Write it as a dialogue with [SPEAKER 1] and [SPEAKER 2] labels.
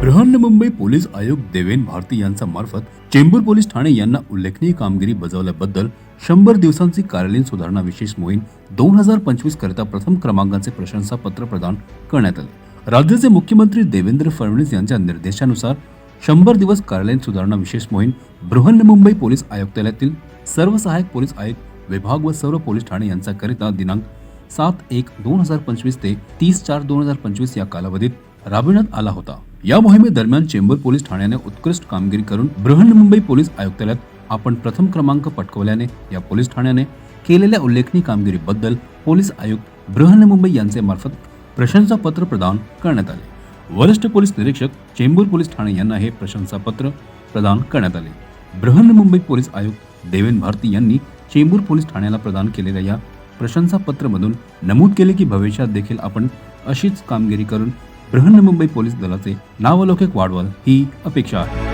[SPEAKER 1] Brihanmumbai police आयोग देवेन भारती यांचा मार्फत चेंबूर पोलीस ठाणे यांना उल्लेखनीय कामगिरी बजावल्याबद्दल शंभर दिवसांची कार्यालयीन सुधारणा विशेष मोहीम दोन हजार पंचवीस करिता प्रथम क्रमांकाचे प्रशंसापत्र प्रदान करण्यात आले. राज्याचे मुख्यमंत्री देवेंद्र फडणवीस यांच्या निर्देशानुसार शंभर दिवस कार्यालयीन सुधारणा विशेष मोहीम बृहन्मुंबई पोलीस आयुक्तालयातील सर्व सहाय्यक पोलीस आयुक्त विभाग व सर्व पोलीस ठाणे यांच्याकरिता दिनांक सात एक दोन हजार पंचवीस ते तीस चार दोन हजार पंचवीस या कालावधीत राबविण्यात आला होता. या मोहिमेदरम्यान चेंबूर पोलीस ठाण्याने उत्कृष्ट कामगिरी करून बृहन्मुंबई पोलीस आयुक्तालयात आपण प्रथम क्रमांक पटकवल्याने या पोलीस ठाण्याने केलेल्या उल्लेखनीय कामगिरीबद्दल पोलीस आयुक्त बृहन्मुंबई यांचे मार्फत प्रशंसापत्र प्रदान करण्यात आले. वरिष्ठ पोलीस निरीक्षक चेंबूर पोलीस ठाणे यांना हे प्रशंसापत्र प्रदान करण्यात आले. बृहन्मुंबई पोलीस आयुक्त देवेन भारती यांनी चेंबूर पोलीस ठाण्याला प्रदान केलेल्या या प्रशंसापत्रमधून नमूद केले की भविष्यात देखील आपण अशीच कामगिरी करून बृहन्मुंबई पोलीस दलाचे नावलौकिक वाढवाल ही अपेक्षा आहे.